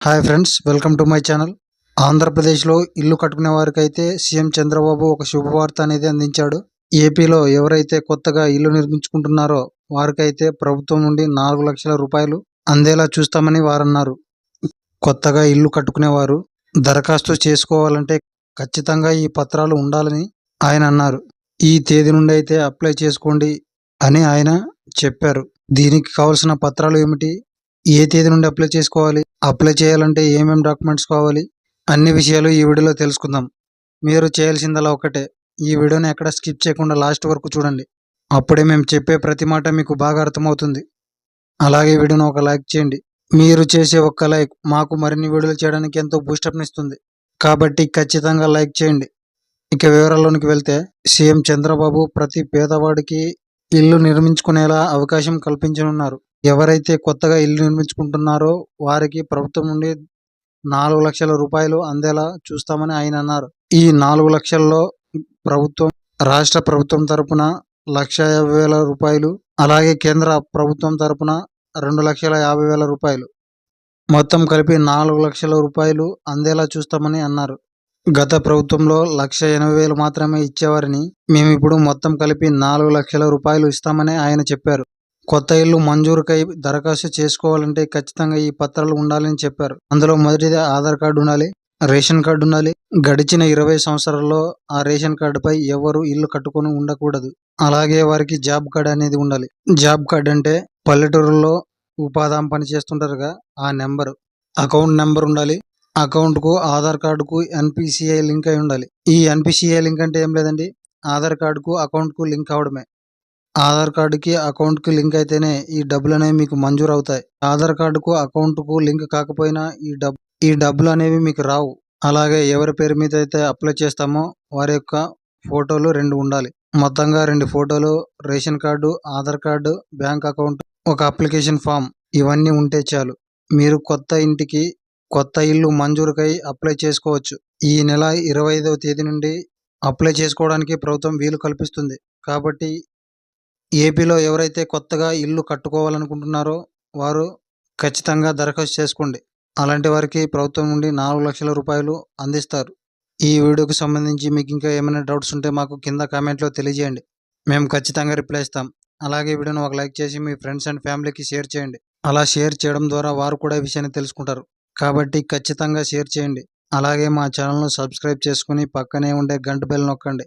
Hi friends welcome to my channel. ఆంధ్రప్రదేశ్లో ఇల్లు కట్టుకునే వారికైతే సీఎం చంద్రబాబు ఒక శుభవార్త అనేది అందించాడు. ఏపీలో ఎవరైతే కొత్తగా ఇల్లు నిర్మించుకుంటున్నారో వారికైతే ప్రభుత్వం నుండి నాలుగు లక్షల రూపాయలు అందేలా చూస్తామని వారన్నారు. కొత్తగా ఇల్లు కట్టుకునేవారు దరఖాస్తు చేసుకోవాలంటే ఖచ్చితంగా ఈ పత్రాలు ఉండాలని ఆయన అన్నారు. ఈ తేదీ నుండి అయితే అప్లై చేసుకోండి అని ఆయన చెప్పారు. దీనికి కావాల్సిన పత్రాలు ఏమిటి? ఏ తేదీ నుండి అప్లై చేసుకోవాలి? అప్లై చేయాలంటే ఏమేమి డాక్యుమెంట్స్ కావాలి? అన్ని విషయాలు ఈ వీడియోలో తెలుసుకుందాం. మీరు చేయాల్సిందలా ఒకటే. ఈ వీడియోని ఎక్కడ స్కిప్ చేయకుండా లాస్ట్ వరకు చూడండి. అప్పుడే మేము చెప్పే ప్రతి మాట మీకు బాగా అర్థమవుతుంది. అలాగే వీడియోను ఒక లైక్ చేయండి. మీరు చేసే ఒక్క లైక్ మాకు మరిన్ని వీడియోలు చేయడానికి ఎంతో బూస్టప్నిస్తుంది కాబట్టి ఖచ్చితంగా లైక్ చేయండి. ఇక వివరాల్లోనికి వెళ్తే సీఎం చంద్రబాబు ప్రతి పేదవాడికి ఇల్లు నిర్మించుకునేలా అవకాశం కల్పించనున్నారు. ఎవరైతే కొత్తగా ఇల్లు నిర్మించుకుంటున్నారో వారికి ప్రభుత్వం నుండి నాలుగు లక్షల రూపాయలు అందేలా చూస్తామని ఆయన అన్నారు. ఈ నాలుగు లక్షల్లో ప్రభుత్వం రాష్ట్ర ప్రభుత్వం తరపున లక్ష యాభై వేల రూపాయలు అలాగే కేంద్ర ప్రభుత్వం తరపున రెండు లక్షల యాభై వేల రూపాయలు. మొత్తం కలిపి నాలుగు లక్షల రూపాయలు అందేలా చూస్తామని అన్నారు. గత ప్రభుత్వంలో లక్ష ఎనభై వేలు మాత్రమే ఇచ్చేవారని మేము ఇప్పుడు మొత్తం కలిపి నాలుగు లక్షల రూపాయలు ఇస్తామని ఆయన చెప్పారు. కొత్త ఇల్లు మంజూరుకై దరఖాస్తు చేసుకోవాలంటే ఖచ్చితంగా ఈ పత్రాలు ఉండాలని చెప్పారు. అందులో మొదటిది ఆధార్ కార్డు ఉండాలి రేషన్ కార్డు ఉండాలి. గడిచిన ఇరవై సంవత్సరాల్లో ఆ రేషన్ కార్డుపై ఎవరు ఇల్లు కట్టుకొని ఉండకూడదు. అలాగే వారికి జాబ్ కార్డ్ అనేది ఉండాలి. జాబ్ కార్డ్ అంటే పల్లెటూరులో ఉపాధి పని చేస్తుంటారుగా ఆ నెంబర్. అకౌంట్ నెంబర్ ఉండాలి. అకౌంట్కు ఆధార్ కార్డుకు ఎన్పిసిఐ లింక్ అయి ఉండాలి. ఈ ఎన్పిసిఐ లింక్ అంటే ఏం లేదండి ఆధార్ కార్డుకు అకౌంట్కు లింక్ అవడమే ఆధార్ కార్డుకి అకౌంట్కి లింక్ అయితేనే ఈ డబ్బులు అనేవి మీకు మంజూరు అవుతాయి ఆధార్ కార్డుకు అకౌంట్కు లింక్ కాకపోయినా ఈ డబ్ ఈ డబ్బులు అనేవి మీకు రావు. అలాగే ఎవరి పేరు మీద అయితే అప్లై చేస్తామో వారి యొక్క ఫోటోలు రెండు ఉండాలి. మొత్తంగా రెండు ఫోటోలు ration card Aadhaar card bank account ఒక అప్లికేషన్ ఫామ్ ఇవన్నీ ఉంటే చాలు. మీరు కొత్త ఇంటికి కొత్త ఇల్లు మంజూరుకై అప్లై చేసుకోవచ్చు. ఈ నెల ఇరవై ఐదవ తేదీ నుండి అప్లై చేసుకోవడానికి ప్రభుత్వం వీలు కల్పిస్తుంది. కాబట్టి ఏపీలో ఎవరైతే కొత్తగా ఇల్లు కట్టుకోవాలనుకుంటున్నారో వారు ఖచ్చితంగా దరఖాస్తు చేసుకోండి. అలాంటి వారికి ప్రభుత్వం నుండి నాలుగు లక్షల రూపాయలు అందిస్తారు. ఈ వీడియోకి సంబంధించి మీకు ఇంకా ఏమైనా డౌట్స్ ఉంటే మాకు కింద కామెంట్లో తెలియజేయండి. మేము ఖచ్చితంగా రిప్లై ఇస్తాం. అలాగే వీడియోను ఒక లైక్ చేసి మీ ఫ్రెండ్స్ అండ్ ఫ్యామిలీకి షేర్ చేయండి. అలా షేర్ చేయడం ద్వారా వారు కూడా ఈ విషయాన్ని తెలుసుకుంటారు. కాబట్టి ఖచ్చితంగా షేర్ చేయండి. అలాగే మా ఛానల్ను సబ్స్క్రైబ్ చేసుకుని పక్కనే ఉండే గంట బెల్ నొక్కండి.